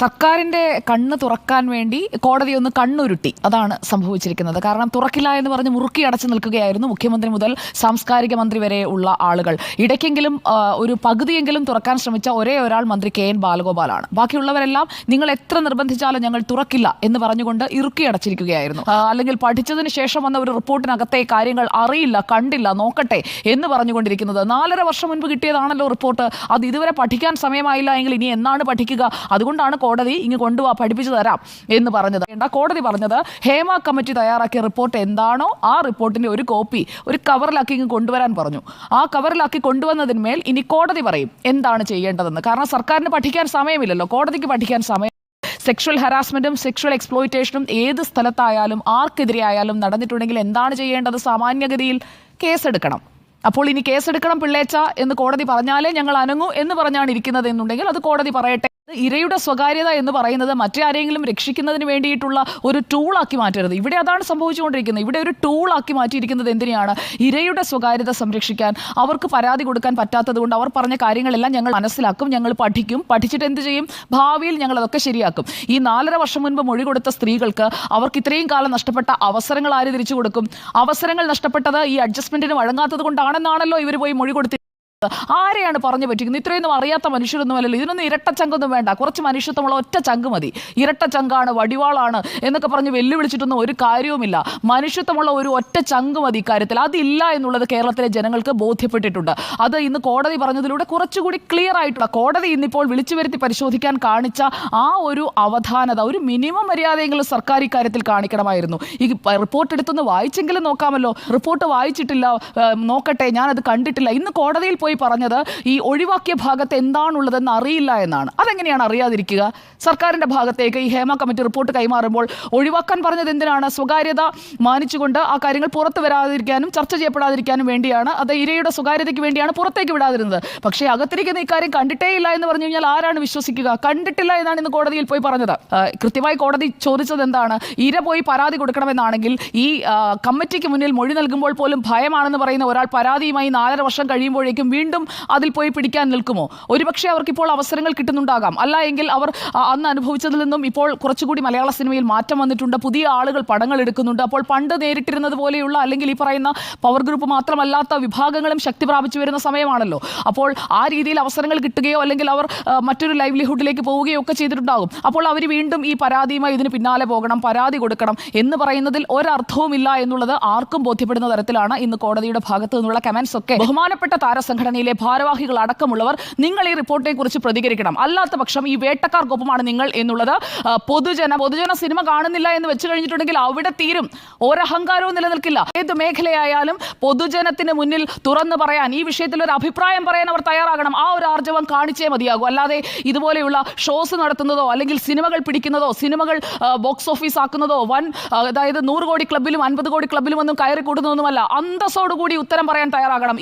സർക്കാരിന്റെ കണ്ണ് തുറക്കാൻ വേണ്ടി കോടതി ഒന്ന് കണ്ണുരുട്ടി. അതാണ് സംഭവിച്ചിരിക്കുന്നത്. കാരണം തുറക്കില്ല എന്ന് പറഞ്ഞ് മുറുക്കി അടച്ചു നിൽക്കുകയായിരുന്നു മുഖ്യമന്ത്രി മുതൽ സാംസ്കാരിക മന്ത്രി വരെ ഉള്ള ആളുകൾ. ഇടയ്ക്കെങ്കിലും ഒരു പകുതിയെങ്കിലും തുറക്കാൻ ശ്രമിച്ച ഒരേ ഒരാൾ മന്ത്രി കെ എൻ ബാലഗോപാലാണ്. ബാക്കിയുള്ളവരെല്ലാം നിങ്ങൾ എത്ര നിർബന്ധിച്ചാലും ഞങ്ങൾ തുറക്കില്ല എന്ന് പറഞ്ഞുകൊണ്ട് ഇറുക്കി അടച്ചിരിക്കുകയായിരുന്നു. അല്ലെങ്കിൽ പഠിച്ചതിന് ശേഷം വന്ന ഒരു റിപ്പോർട്ടിനകത്തെ കാര്യങ്ങൾ അറിയില്ല കണ്ടില്ല നോക്കട്ടെ എന്ന് പറഞ്ഞുകൊണ്ടിരിക്കുന്നത്. നാലര വർഷം മുൻപ് കിട്ടിയതാണല്ലോ റിപ്പോർട്ട്. അത് ഇതുവരെ പഠിക്കാൻ സമയമായില്ല എങ്കിൽ ഇനി എന്നാണ് പഠിക്കുക? അതുകൊണ്ടാണ് കോടതി ഇങ്ങ് കൊണ്ടുപോവാ പഠിപ്പിച്ചു തരാം എന്ന് പറഞ്ഞത്. വേണ്ട കോടതി പറഞ്ഞത്? ഹേമ കമ്മിറ്റി തയ്യാറാക്കിയ റിപ്പോർട്ട് എന്താണോ ആ റിപ്പോർട്ടിന്റെ ഒരു കോപ്പി ഒരു കവറിലാക്കി ഇങ്ങ് കൊണ്ടുവരാൻ പറഞ്ഞു. ആ കവറിലാക്കി കൊണ്ടുവന്നതിന്മേൽ ഇനി കോടതി പറയും എന്താണ് ചെയ്യേണ്ടതെന്ന്. കാരണം സർക്കാരിന് പഠിക്കാൻ സമയമില്ലല്ലോ. കോടതിക്ക് പഠിക്കാൻ സമയം സെക്ഷൽ ഹറാസ്മെന്റും സെക്ഷൽ എക്സ്പ്ലോയിറ്റേഷനും ഏത് സ്ഥലത്തായാലും ആർക്കെതിരെയായാലും നടന്നിട്ടുണ്ടെങ്കിൽ എന്താണ് ചെയ്യേണ്ടത് സാമാന്യഗതിയിൽ? കേസെടുക്കണം. അപ്പോൾ ഇനി കേസെടുക്കണം പിള്ളേച്ച എന്ന് കോടതി പറഞ്ഞാലേ ഞങ്ങൾ അനങ്ങൂ എന്ന് പറഞ്ഞാണ് ഇരിക്കുന്നത് എന്നുണ്ടെങ്കിൽ അത് കോടതി പറയട്ടെ. ഇരയുടെ സ്വകാര്യത എന്ന് പറയുന്നത് മറ്റേ ആരെങ്കിലും രക്ഷിക്കുന്നതിന് വേണ്ടിയിട്ടുള്ള ഒരു ടൂളാക്കി മാറ്റരുത്. ഇവിടെ അതാണ് സംഭവിച്ചുകൊണ്ടിരിക്കുന്നത്. ഇവിടെ ഒരു ടൂളാക്കി മാറ്റിയിരിക്കുന്നത് എന്തിനാണ് ഇരയുടെ സ്വകാര്യത സംരക്ഷിക്കാൻ. അവർക്ക് പരാതി കൊടുക്കാൻ പറ്റാത്തത് കൊണ്ട് അവർ പറഞ്ഞ കാര്യങ്ങളെല്ലാം ഞങ്ങൾ മനസ്സിലാക്കും ഞങ്ങൾ പഠിക്കും. പഠിച്ചിട്ട് എന്ത് ചെയ്യും? ഭാവിയിൽ ഞങ്ങൾ അതൊക്കെ ശരിയാക്കും. ഈ നാലര വർഷം മുൻപ് മൊഴി കൊടുത്ത സ്ത്രീകൾക്ക് അവർക്ക് ഇത്രയും കാലം നഷ്ടപ്പെട്ട അവസരങ്ങൾ ആര് തിരിച്ചു കൊടുക്കും? അവസരങ്ങൾ നഷ്ടപ്പെട്ടത് ഈ അഡ്ജസ്റ്റ്മെന്റിന് വഴങ്ങാത്തത് കൊണ്ടാണെന്നാണല്ലോ ഇവർ പോയി മൊഴി കൊടുത്തി ആരെയാണ് പറഞ്ഞു പറ്റിക്കുന്നത്? ഇത്രയൊന്നും അറിയാത്ത മനുഷ്യരൊന്നും അല്ലല്ലോ. ഇതിനൊന്നും ഇരട്ട ചങ്കൊന്നും വേണ്ട. കുറച്ച് മനുഷ്യത്വമുള്ള ഒറ്റ ചങ്ക് മതി. ഇരട്ട ചങ്കാണ് വടിവാളാണ് എന്നൊക്കെ പറഞ്ഞ് വെല്ലുവിളിച്ചിട്ടൊന്നും ഒരു കാര്യവുമില്ല. മനുഷ്യത്വമുള്ള ഒരു ഒറ്റ ചങ്ക് മതി ഇക്കാര്യത്തിൽ. അതില്ല എന്നുള്ളത് കേരളത്തിലെ ജനങ്ങൾക്ക് ബോധ്യപ്പെട്ടിട്ടുണ്ട്. അത് ഇന്ന് കോടതി പറഞ്ഞതിലൂടെ കുറച്ചുകൂടി ക്ലിയർ ആയിട്ടുള്ള കോടതി ഇന്നിപ്പോൾ വിളിച്ചു വരുത്തി പരിശോധിക്കാൻ കാണിച്ച ആ ഒരു അവധാനത ഒരു മിനിമം മര്യാദയെങ്കിലും സർക്കാർ ഇക്കാര്യത്തിൽ കാണിക്കണമായിരുന്നു. ഈ റിപ്പോർട്ട് എടുത്തൊന്ന് വായിച്ചെങ്കിലും നോക്കാമല്ലോ. റിപ്പോർട്ട് വായിച്ചിട്ടില്ല. നോക്കട്ടെ. ഞാനത് കണ്ടിട്ടില്ല. ഇന്ന് കോടതിയിൽ പോയി പറഞ്ഞത് ഈ ഒഴിവാക്കിയ ഭാഗത്ത് എന്താണുള്ളതെന്ന് അറിയില്ല എന്നാണ്. അതെങ്ങനെയാണ് അറിയാതിരിക്കുക? സർക്കാരിന്റെ ഭാഗത്തേക്ക് ഈ ഹേമ കമ്മിറ്റി റിപ്പോർട്ട് കൈമാറുമ്പോൾ ഒഴിവാക്കാൻ പറഞ്ഞത് എന്തിനാണ്? സ്വകാര്യത മാനിച്ചുകൊണ്ട് ആ കാര്യങ്ങൾ പുറത്തു വരാതിരിക്കാനും ചർച്ച ചെയ്യപ്പെടാതിരിക്കാനും വേണ്ടിയാണ്. അത് ഇരയുടെ സ്വകാര്യതയ്ക്ക് വേണ്ടിയാണ് പുറത്തേക്ക് വിടാതിരുന്നത്. പക്ഷേ അകത്തിരിക്കുന്ന ഇക്കാര്യം കണ്ടിട്ടേ ഇല്ല എന്ന് പറഞ്ഞു കഴിഞ്ഞാൽ ആരാണ് വിശ്വസിക്കുക? കണ്ടിട്ടില്ല എന്നാണ് ഇന്ന് കോടതിയിൽ പോയി പറഞ്ഞത്. കൃത്യമായി കോടതി ചോദിച്ചത് എന്താണ്? ഇര പോയി പരാതി കൊടുക്കണമെന്നാണെങ്കിൽ ഈ കമ്മിറ്റിക്ക് മുന്നിൽ മൊഴി നൽകുമ്പോൾ പോലും ഭയമാണെന്ന് പറയുന്ന ഒരാൾ പരാതിയുമായി നാലര വർഷം കഴിയുമ്പോഴേക്കും വീണ്ടും അതിൽ പോയി പിടിക്കാൻ നിൽക്കുമോ? ഒരുപക്ഷെ അവർക്ക് ഇപ്പോൾ അവസരങ്ങൾ കിട്ടുന്നുണ്ടാകാം. അല്ല എങ്കിൽ അവർ അന്ന് അനുഭവിച്ചതിൽ നിന്നും ഇപ്പോൾ കുറച്ചുകൂടി മലയാള സിനിമയിൽ മാറ്റം വന്നിട്ടുണ്ട്. പുതിയ ആളുകൾ പടങ്ങൾ എടുക്കുന്നുണ്ട്. അപ്പോൾ പണ്ട് നേരിട്ടിരുന്നത് പോലെയുള്ള അല്ലെങ്കിൽ ഈ പറയുന്ന പവർ ഗ്രൂപ്പ് മാത്രമല്ലാത്ത വിഭാഗങ്ങളും ശക്തി പ്രാപിച്ചു വരുന്ന സമയമാണല്ലോ. അപ്പോൾ ആ രീതിയിൽ അവസരങ്ങൾ കിട്ടുകയോ അല്ലെങ്കിൽ അവർ മറ്റൊരു ലൈവ്ലിഹുഡിലേക്ക് പോവുകയോ ഒക്കെ ചെയ്തിട്ടുണ്ടാകും. അപ്പോൾ അവർ വീണ്ടും ഈ പരാതിയുമായി ഇതിന് പിന്നാലെ പോകണം പരാതി കൊടുക്കണം എന്ന് പറയുന്നതിൽ ഒരർത്ഥവുമില്ല എന്നുള്ളത് ആർക്കും ബോധ്യപ്പെടുന്ന തരത്തിലാണ് ഇന്ന് കോടതിയുടെ ഭാഗത്തു നിന്നുള്ള കമന്റ്സ് ഒക്കെ. ബഹുമാനപ്പെട്ട താരസംഘടനയിലെ ഭാരവാഹികൾ അടക്കമുള്ളവർ നിങ്ങൾ ഈ റിപ്പോർട്ടിനെ കുറിച്ച് പ്രതികരിക്കണം. അല്ലാത്ത പക്ഷം ഈ വേട്ടക്കാർക്കൊപ്പമാണ് നിങ്ങൾ എന്നുള്ളത് പൊതുജന പൊതുജന സിനിമ കാണുന്നില്ല എന്ന് വെച്ച് കഴിഞ്ഞിട്ടുണ്ടെങ്കിൽ അവിടെ തീരും. ഒരഹങ്കാരവും നിലനിൽക്കില്ല. ഏത് മേഖലയായാലും പൊതുജനത്തിന് മുന്നിൽ തുറന്നു പറയാൻ ഈ വിഷയത്തിൽ ഒരു അഭിപ്രായം പറയാൻ അവർ തയ്യാറാകണം. ആ ഒരു ആർജവം കാണിച്ചേ മതിയാകൂ. അല്ലാതെ ഇതുപോലെയുള്ള ഷോസ് നടത്തുന്നതോ അല്ലെങ്കിൽ സിനിമകൾ പിടിക്കുന്നതോ സിനിമകൾ ബോക്സ് ഓഫീസ് ആക്കുന്നതോ വൻ അതായത് നൂറ് കോടി ക്ലബിലും അൻപത് കോടി ക്ലബിലും ഒന്നും കയറി കൂടുന്നതൊന്നുമല്ല അന്തസ്സോടുകൂടി ഉത്തരം പറയാൻ തയ്യാറാകണം.